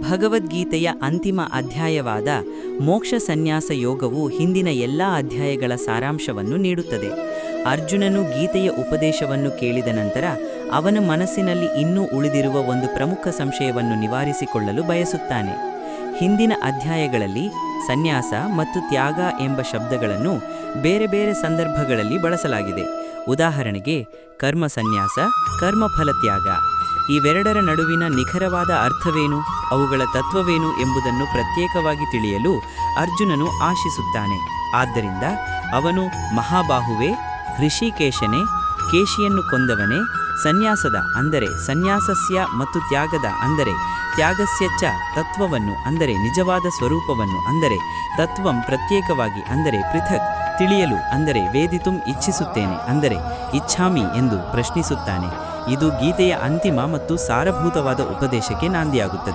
ಭಗವದ್ಗೀತೆಯ ಅಂತಿಮ ಅಧ್ಯಾಯವಾದ ಮೋಕ್ಷ ಸನ್ಯಾಸ ಯೋಗವು ಹಿಂದಿನ ಎಲ್ಲ ಅಧ್ಯಾಯಗಳ ಸಾರಾಂಶವನ್ನು ನೀಡುತ್ತದೆ. ಅರ್ಜುನನು ಗೀತೆಯ ಉಪದೇಶವನ್ನು ಕೇಳಿದ ನಂತರ ಅವನ ಮನಸ್ಸಿನಲ್ಲಿ ಇನ್ನೂ ಉಳಿದಿರುವ ಒಂದು ಪ್ರಮುಖ ಸಂಶಯವನ್ನು ನಿವಾರಿಸಿಕೊಳ್ಳಲು ಬಯಸುತ್ತಾನೆ. ಹಿಂದಿನ ಅಧ್ಯಾಯಗಳಲ್ಲಿ ಸನ್ಯಾಸ ಮತ್ತು ತ್ಯಾಗ ಎಂಬ ಶಬ್ದಗಳನ್ನು ಬೇರೆ ಬೇರೆ ಸಂದರ್ಭಗಳಲ್ಲಿ ಬಳಸಲಾಗಿದೆ. ಉದಾಹರಣೆಗೆ, ಕರ್ಮ ಸನ್ಯಾಸ ಕರ್ಮಫಲ ತ್ಯಾಗ. ಇವೆರಡರ ನಡುವಿನ ನಿಖರವಾದ ಅರ್ಥವೇನು? ಅವುಗಳ ತತ್ವವೇನು ಎಂಬುದನ್ನು ಪ್ರತ್ಯೇಕವಾಗಿ ತಿಳಿಯಲು ಅರ್ಜುನನು ಆಶಿಸುತ್ತಾನೆ. ಆದ್ದರಿಂದ ಅವನು ಮಹಾಬಾಹುವೆ, ಋಷಿಕೇಶನೇ, ಕೇಶಿಯನ್ನು ಕೊಂದವನೇ, ಸನ್ಯಾಸದ ಅಂದರೆ ಸನ್ಯಾಸಸ್ಯ ಮತ್ತು ತ್ಯಾಗದ ಅಂದರೆ ತ್ಯಾಗಸ್ಯ ಚ ತತ್ವವನ್ನು ಅಂದರೆ ನಿಜವಾದ ಸ್ವರೂಪವನ್ನು ಅಂದರೆ ತತ್ವಂ ಪ್ರತ್ಯೇಕವಾಗಿ ಅಂದರೆ ಪೃಥಕ್ ತಿಳಿಯಲು ಅಂದರೆ ವೇದಿತುಂ ಇಚ್ಛಿಸುತ್ತೇನೆ ಅಂದರೆ ಇಚ್ಛಾಮಿ ಎಂದು ಪ್ರಶ್ನಿಸುತ್ತಾನೆ. ಇದು ಗೀತೆಯ ಅಂತಿಮ ಮತ್ತು ಸಾರಭೂತವಾದ ಉಪದೇಶಕ್ಕೆ ನಾಂದಿಯಾಗುತ್ತದೆ.